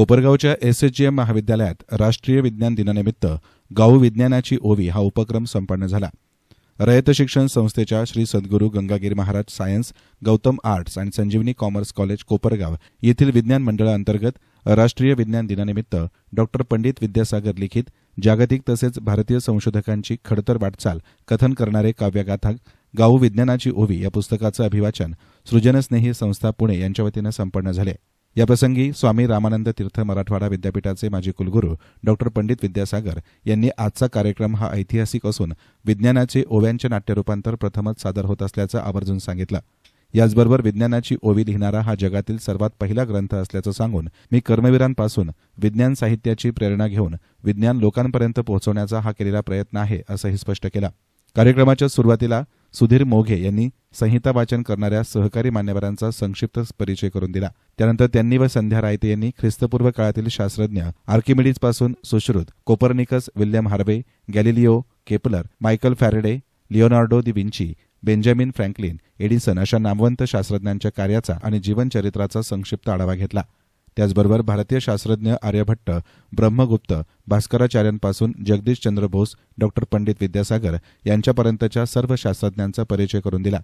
कोपरगावच्या एसएचजीएम महाविद्यालयात राष्ट्रीय विज्ञान दिनानिमित्त गाऊ विज्ञानाची ओवी हा उपक्रम संपन्न झाला. रयत शिक्षण संस्थेच्या श्री सद्गुरू गंगागिरी महाराज सायन्स गौतम आर्ट्स आणि संजीवनी कॉमर्स कॉलेज कोपरगाव येथील विज्ञान मंडळाअंतर्गत राष्ट्रीय विज्ञान दिनानिमित्त डॉक्टर पंडित विद्यासागर लिखित जागतिक तसेच भारतीय संशोधकांची खडतर वाटचाल कथन करणारे काव्यगाथा गाऊ विज्ञानाची ओवी या पुस्तकाचं अभिवाचन सृजनस्नेही संस्था पुणे यांच्या वतीनं संपन्न झाले. याप्रसंगी स्वामी रामानंद तीर्थ मराठवाडा विद्यापीठाचे माजी कुलगुरू डॉक्टर पंडित विद्यासागर यांनी आजचा कार्यक्रम हा ऐतिहासिक असून विज्ञानाचे ओव्यांचे नाट्यरूपांतर प्रथमच सादर होत असल्याचं आवर्जून सांगितलं. याचबरोबर विज्ञानाची ओवी लिहिणारा हा जगातील सर्वात पहिला ग्रंथ असल्याचं सांगून मी कर्मवीरांपासून विज्ञान साहित्याची प्रेरणा घेऊन विज्ञान लोकांपर्यंत पोहोचवण्याचा हा केलेला प्रयत्न आहे असंही स्पष्ट केलं. कार्यक्रमाच्या सुरुवातीला सुधीर मोघे यांनी संहिता वाचन करणाऱ्या सहकारी मान्यवरांचा संक्षिप्त परिचय करून दिला. त्यानंतर त्यांनी व संध्या रायते यांनी ख्रिस्तपूर्व काळातील शास्त्रज्ञ आर्किमिडीजपासून Sushruta Copernicus William Harvey Galileo Kepler Michael Faraday Leonardo da Vinci Benjamin Franklin Edison अशा नामवंत शास्त्रज्ञांच्या कार्याचा आणि जीवनचरित्राचा संक्षिप्त आढावा घेतला. त्याचबरोबर भारतीय शास्त्रज्ञ आर्यभट्ट ब्रह्मगुप्त भास्कराचार्यांपासून जगदीश चंद्र बोस डॉक्टर पंडित विद्यासागर यांच्यापर्यंतच्या सर्व शास्त्रज्ञांचा परिचय करून दिला.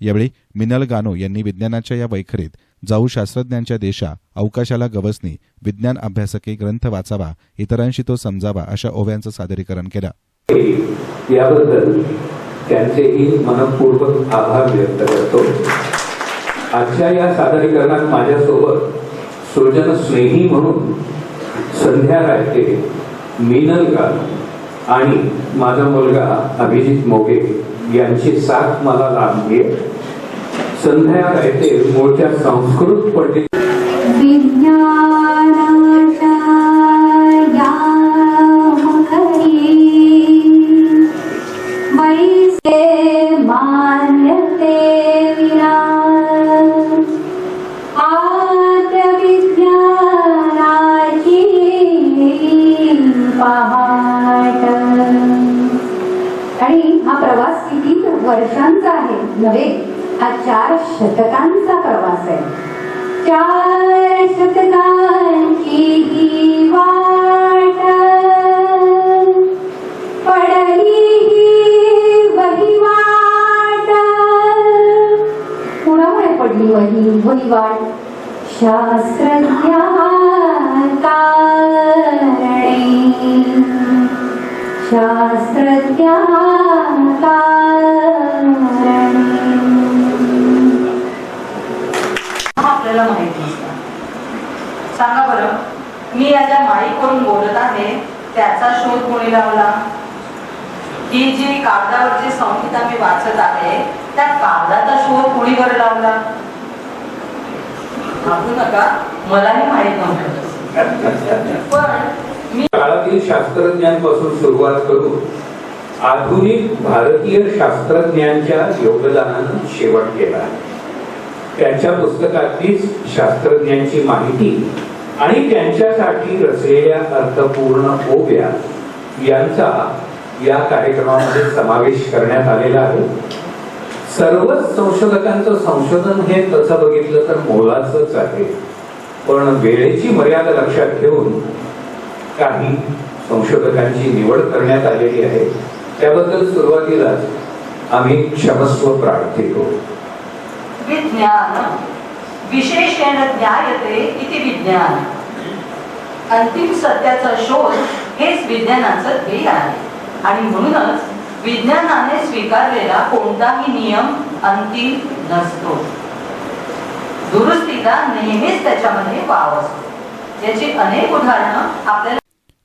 यावेळी मिनल गानो यांनी विज्ञानाच्या या वैखरीत जाऊ शास्त्रज्ञांच्या देशा अवकाशाला गवसणी विज्ञान अभ्यासके ग्रंथ वाचावा इतरांशी तो समजावा अशा ओव्यांचं सादरीकरण केलं. याबद्दल त्यांचेही मनपूर्वक आभार व्यक्त करतो. आजच्या या सादरीकरणात माझ्यासोबत सृजन स्नेही म्हणून संध्या रायते मीनल का आणि माझा मुलगा अभिजित मोगे यांची साथ मला लाभली संध्या रायते मूळच्या संस्कृत पंडित विज्ञान शतकांचा प्रवास आहे. चार शतकांची ही वाट. पडली ही वहिवाट कुणामुळे पडली वही? वहिवाट शास्त्रज्ञा कारणे शास्त्रज्ञा का हा आपल्याला माहीत नसतं सांगा बरं मी या ज्या माईकडून बोलत आहे त्याचा शोध कोणी लावला? ही जी कागदावरची संहिता मी वाचत आहे त्या कागदाचा शोध कोणी बरं लावला नका मलाही माहीत नव्हतं. पण मी काळातील शास्त्रज्ञांपासून सुरुवात करू. आधुनिक भारतीय शास्त्रज्ञांच्या योगदानानं शेवट केला. त्यांच्या पुस्तकातलीच शास्त्रज्ञांची माहिती आणि त्यांच्यासाठी रचलेल्या अर्थपूर्ण ओव्या यांचा या कार्यक्रमामध्ये समावेश करण्यात आलेला आहे. सर्वच संशोधकांचं संशोधन हे तसं बघितलं तर मोलाचंच आहे. पण वेळेची मर्यादा लक्षात घेऊन काही संशोधकांची निवड करण्यात आलेली आहे. त्याबद्दल सुरुवातीलाच आम्ही क्षमस्व प्रार्थितो विज्ञान. विशेषेण ज्ञायते इति विज्ञान. अंतिम सत्याचा शोध हेच विज्ञानाचं ध्येय आहे. आणि म्हणूनच विज्ञानाने स्वीकारलेला कोणताही नियम अंतिम नसतो. दुरुस्तीला नेहमीच त्याच्यामध्ये वाव असतो. याची अनेक उदाहरणं आपल्याला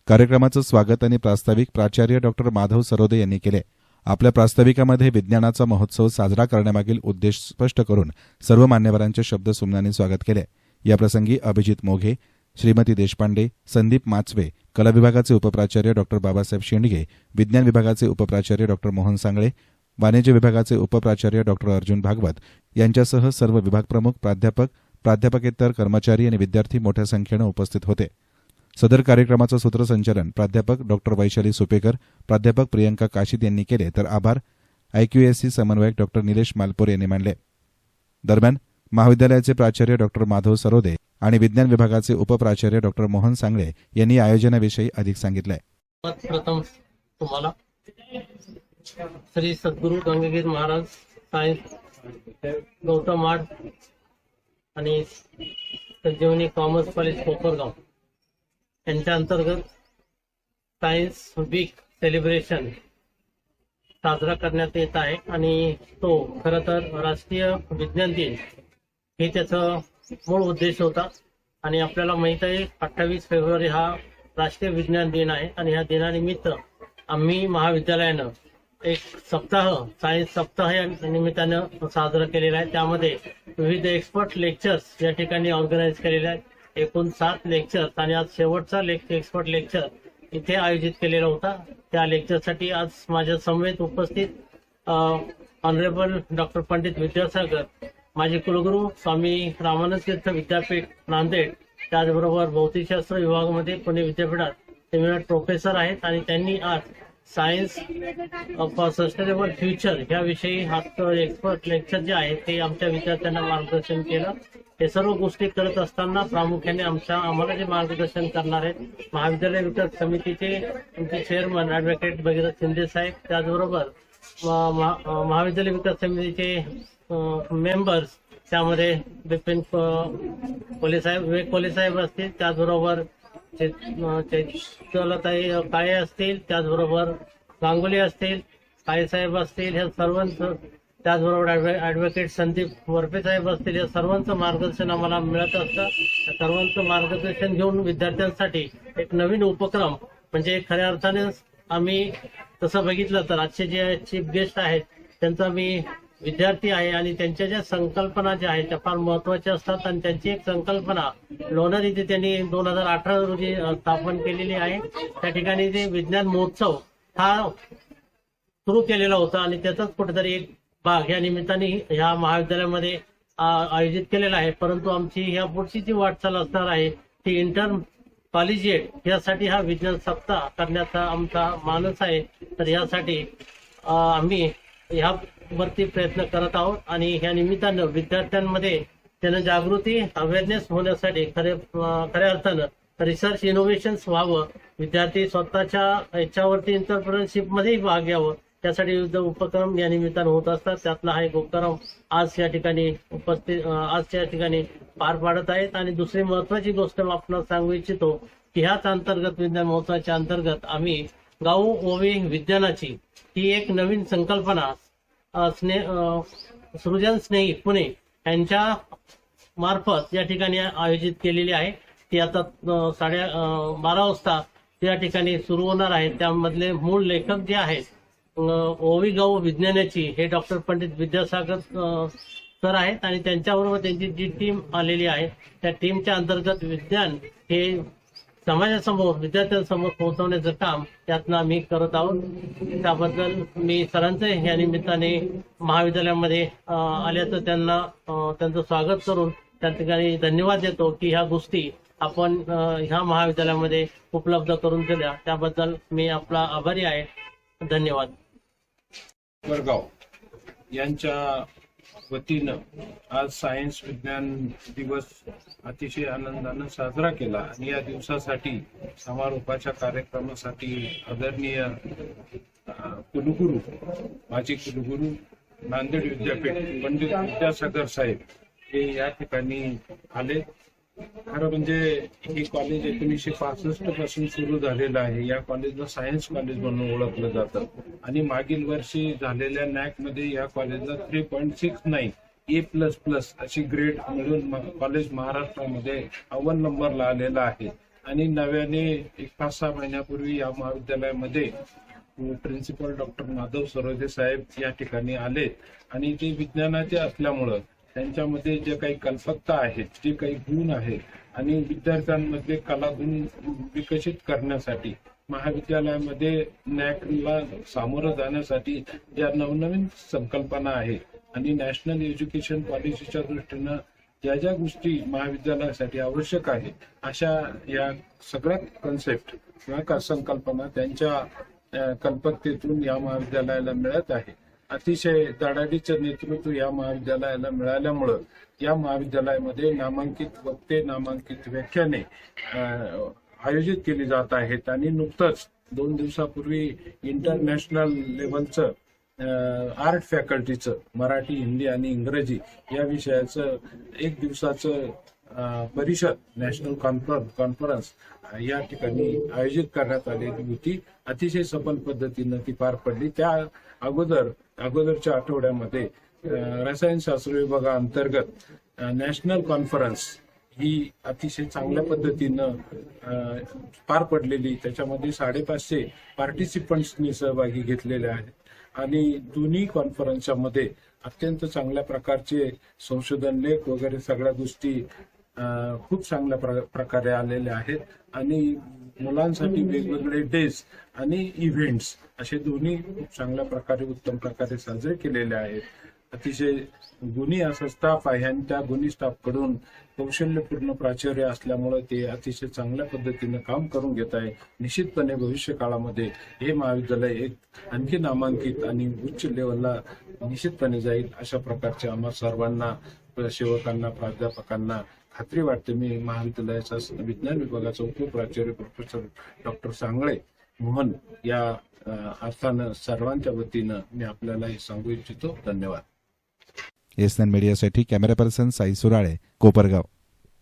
कार्यक्रमाचं स्वागत आणि प्रास्ताविक प्राचार्य डॉक्टर माधव सरोदे यांनी केले. आपल्या प्रास्ताविकामध्ये विज्ञानाचा महोत्सव साजरा करण्यामागील उद्देश स्पष्ट करून सर्व मान्यवरांचे शब्द सुमनाने स्वागत केले. याप्रसंगी अभिजित मोघे श्रीमती देशपांडे संदीप माचवे कला विभागाचे उपप्राचार्य डॉक्टर बाबासाहेब शेंडगे विज्ञान विभागाचे उपप्राचार्य डॉ. मोहन सांगळे वाणिज्य विभागाचे उपप्राचार्य डॉ. अर्जुन भागवत यांच्यासह सर्व विभागप्रमुख प्राध्यापक प्राध्यापकेतर कर्मचारी आणि विद्यार्थी मोठ्या संख्येनं उपस्थित होते. सदर कार्यक्रमाचं सूत्रसंचालन प्राध्यापक डॉक्टर वैशाली सुपेकर प्राध्यापक प्रियंका काशीद यांनी केले. तर आभार. आयक्यूएससी समन्वयक डॉक्टर निलेश मालपूर यांनी मानले दरम्यान महाविद्यालयाचे प्राचार्य डॉक्टर माधव सरोदे आणि विज्ञान विभागाचे उपप्राचार्य डॉक्टर मोहन सांगळे यांनी आयोजनाविषयी अधिक सांगितलंय श्री सद्गुरू गंगागीर महाराज सायन्स गौतम आर्ट आणि संजीवनी कॉमर्स कॉलेज कोपरगाव. यांच्या अंतर्गत सायन्स वीक सेलिब्रेशन साजरा करण्यात येत आहे आणि तो खरं तर राष्ट्रीय विज्ञान दिन हे त्याचं मूळ उद्देश होता. आणि आपल्याला माहीत आहे अठ्ठावीस फेब्रुवारी हा राष्ट्रीय विज्ञान दिन आहे आणि ह्या दिनानिमित्त आम्ही महाविद्यालयानं एक सप्ताह सायन्स सप्ताह या निमित्तानं साजरा केलेला आहे. त्यामध्ये विविध एक्सपर्ट लेक्चर्स या ठिकाणी ऑर्गनाईज केलेले आहेत. एकूण सात लेक्चर आणि आज शेवटचा लेक्चर एक्सपर्ट लेक्चर इथे आयोजित केलेला होता. त्या लेक्चरसाठी आज माझ्या समवेत उपस्थित ऑनरेबल डॉक्टर पंडित विद्यासागर माझे कुलगुरू स्वामी रामानंद तीर्थ विद्यापीठ नांदेड त्याचबरोबर भौतिकशास्त्र विभागामध्ये पुणे विद्यापीठात सेमिनार प्रोफेसर आहेत आणि त्यांनी आज सायन्स फॉर सस्टेनेबल फ्युचर याविषयी हा एक्सपर्ट लेक्चर जे आहे ते आमच्या विद्यार्थ्यांना मार्गदर्शन केलं. हे सर्व गोष्टी करत असताना प्रामुख्याने आमच्या आम्हाला जे मार्गदर्शन करणार आहेत महाविद्यालय विकास समितीचे आमचे चेअरमन ऍडव्होकेट भगीरथ शिंदे साहेब त्याचबरोबर म- महा- महाविद्यालय विकास समितीचे मेंबर्स त्यामध्ये बिपिन कोले साहेब विवेक कोले साहेब असतील त्याचबरोबर चैतलताई काळे असतील त्याचबरोबर गांगुली असतील काळेसाहेब असतील हे सर्वांचं त्याचबरोबर ऍडव्हो- ऍडव्होकेट संदीप वरपे साहेब असतील या सर्वांचं मार्गदर्शन आम्हाला मिळत असतं. त्या सर्वांचं मार्गदर्शन घेऊन विद्यार्थ्यांसाठी एक नवीन उपक्रम म्हणजे खऱ्या अर्थाने आम्ही तसं बघितलं तर आजचे जे चीफ गेस्ट आहेत त्यांचा मी विद्यार्थी आहे आणि त्यांच्या ज्या संकल्पना ज्या आहेत त्या फार महत्त्वाच्या असतात आणि त्यांची एक संकल्पना लोणार इथे त्यांनी दोन हजार अठरा रोजी स्थापन केलेली आहे. त्या ठिकाणी जे विज्ञान महोत्सव हा सुरू केलेला होता आणि त्याचाच कुठेतरी एक भाग या निमित्ताने ह्या महाविद्यालयामध्ये आयोजित केलेला आहे. परंतु आमची ह्या पुढची जी वाटचाल असणार आहे ती इंटर कॉलेजिएट यासाठी हा विज्ञान सप्ताह करण्याचा आमचा मानस आहे. तर यासाठी आम्ही ह्या वरती प्रयत्न करत आहोत आणि या निमित्तानं विद्यार्थ्यांमध्ये त्यांना जागृती अवेअरनेस होण्यासाठी खरे खऱ्या अर्थानं रिसर्च इनोव्हेशन व्हावं विद्यार्थी स्वतःच्या याच्यावरती एंटरप्रिनरशिप भाग घ्यावं त्यासाठी विविध उपक्रम या निमित्तानं होत असतात. त्यातला हा एक उपक्रम आज या ठिकाणी उपस्थित आज या ठिकाणी पार पाडत आहेत. आणि दुसरी महत्वाची गोष्ट आपण सांगू इच्छितो की ह्याच अंतर्गत विज्ञान महोत्सवाच्या अंतर्गत आम्ही गाऊ ओवी विज्ञानाची ही एक नवीन संकल्पना स्ने सृजन स्नेही पुणे यांच्या मार्फत या ठिकाणी आयोजित केलेली आहे. ती आता साडे बारा वाजता त्या ठिकाणी सुरू होणार आहे. त्यामधले मूळ लेखक जे आहेत ओवी गाऊ विज्ञानाची हे डॉक्टर पंडित विद्यासागर सर आहेत आणि त्यांच्याबरोबर त्यांची जी टीम आलेली आहे त्या टीमच्या अंतर्गत विज्ञान हे समाजासमोर विद्यार्थ्यांसमोर पोहोचवण्याचं काम यातनं आम्ही करत आहोत. त्याबद्दल मी सरांचे या निमित्ताने महाविद्यालयामध्ये आल्याचं त्यांना त्यांचं स्वागत करून त्या ठिकाणी धन्यवाद देतो की ह्या गोष्टी आपण ह्या महाविद्यालयामध्ये उपलब्ध करून दिल्या. त्याबद्दल मी आपला आभारी आहे. धन्यवाद. यांच्या वतीनं आज सायन्स विज्ञान दिवस अतिशय आनंदानं साजरा केला आणि या दिवसासाठी समारोपाच्या कार्यक्रमासाठी आदरणीय कुलगुरू माजी कुलगुरू नांदेड विद्यापीठ पंडित विद्यासागर साहेब हे या ठिकाणी आले. खरं म्हणजे हे कॉलेज एकोणीसशे पासष्टपासून सुरू झालेलं आहे. या कॉलेजला सायन्स कॉलेज म्हणून ओळखलं जातं. आणि मागील वर्षी झालेल्या नॅकमध्ये या कॉलेजला three point six nine A plus plus अशी ग्रेड मिळून कॉलेज महाराष्ट्रामध्ये अव्वल नंबरला आलेला आहे. आणि नव्याने एक पाच सहा महिन्यापूर्वी या महाविद्यालयामध्ये प्रिन्सिपल डॉक्टर माधव सरोदे साहेब या ठिकाणी आले. आणि ते विज्ञानाचे असल्यामुळं त्यांच्यामध्ये जे काही कल्पकता आहेत जे काही गुण आहेत आणि विद्यार्थ्यांमध्ये कलागुण विकसित करण्यासाठी महाविद्यालयामध्ये नॅकला सामोरं जाण्यासाठी ज्या नवनवीन संकल्पना आहेत आणि नॅशनल एज्युकेशन पॉलिसीच्या दृष्टीनं ज्या ज्या गोष्टी महाविद्यालयासाठी आवश्यक आहे अशा या सगळ्या कन्सेप्ट किंवा संकल्पना त्यांच्या कल्पकतेतून या महाविद्यालयाला मिळत आहे. अतिशय धडाडीचं नेतृत्व या महाविद्यालयाला मिळाल्यामुळं या महाविद्यालयामध्ये नामांकित वक्ते नामांकित व्याख्याने आयोजित केली जात आहेत. आणि नुकतंच दोन दिवसापूर्वी इंटरनॅशनल लेवलचं आर्ट फॅकल्टीचं मराठी हिंदी आणि इंग्रजी या विषयाचं एक दिवसाचं परिषद नॅशनल कॉन्फर कॉन्फरन्स या ठिकाणी आयोजित करण्यात आलेली होती. अतिशय सफल पद्धतीनं ती पार पडली. त्या अगोदर अगोदरच्या आठवड्यामध्ये रसायनशास्त्र विभागाअंतर्गत नॅशनल कॉन्फरन्स ही अतिशय चांगल्या पद्धतीनं पार पडलेली. त्याच्यामध्ये साडेपाचशे पार्टिसिपंट्सनी सहभागी घेतलेले आहेत. आणि दोन्ही कॉन्फरन्सच्या मध्ये अत्यंत चांगल्या प्रकारचे संशोधन लेख वगैरे सगळ्या गोष्टी खूप चांगल्या प्र- प्रकारे आलेले आहेत. आणि मुलांसाठी वेगवेगळे डेज आणि इव्हेंट्स असे दोन्ही खूप चांगल्या प्रकारे उत्तम प्रकारे साजरे केलेले आहेत. अतिशय गुणी असा स्टाफ आहे आणि त्या गुणी स्टाफकडून कौशल्यपूर्ण प्राचार्य असल्यामुळे ते अतिशय चांगल्या पद्धतीने काम करून घेत आहे. निश्चितपणे भविष्य काळामध्ये हे महाविद्यालय एक आणखी नामांकित आणि उच्च लेवलला निश्चितपणे जाईल अशा प्रकारचे आम्हा सर्वांना सेवकांना प्राध्यापकांना खात्री वाटते. मी महाविद्यालयाचा विज्ञान विभागाचा उपप्राचार्य प्रोफेसर डॉक्टर सांगळे मोहन या अर्थानं सर्वांच्या वतीनं मी आपल्याला हे सांगू इच्छितो. धन्यवाद. एस मीडियासाठी कॅमेरा पर्सन साई सुराळे कोपरगाव.